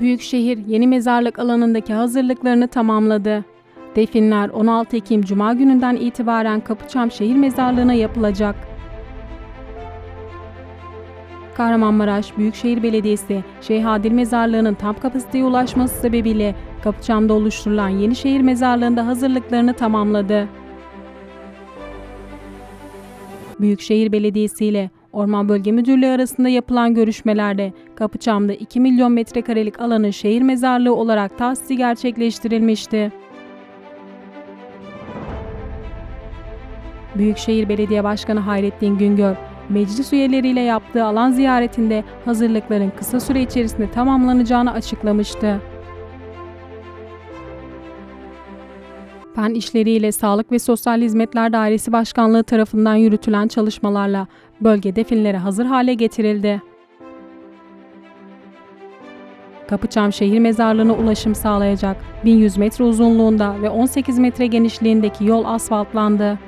Büyükşehir yeni mezarlık alanındaki hazırlıklarını tamamladı. Definler 16 Ekim Cuma gününden itibaren Kapıçam Şehir Mezarlığı'na yapılacak. Kahramanmaraş Büyükşehir Belediyesi, Şeyh Adil Mezarlığı'nın tam kapasiteye ulaşması sebebiyle Kapıçam'da oluşturulan yeni şehir mezarlığında hazırlıklarını tamamladı. Büyükşehir Belediyesi ile Orman Bölge Müdürlüğü arasında yapılan görüşmelerde Kapıçam'da 2 milyon metrekarelik alanın şehir mezarlığı olarak tahsisi gerçekleştirilmişti. Büyükşehir Belediye Başkanı Hayrettin Güngör, meclis üyeleriyle yaptığı alan ziyaretinde hazırlıkların kısa süre içerisinde tamamlanacağını açıklamıştı. Fen İşleri ile Sağlık ve Sosyal Hizmetler Dairesi Başkanlığı tarafından yürütülen çalışmalarla bölge definlere hazır hale getirildi. Kapıçam Şehir Mezarlığı'na ulaşım sağlayacak 1100 metre uzunluğunda ve 18 metre genişliğindeki yol asfaltlandı.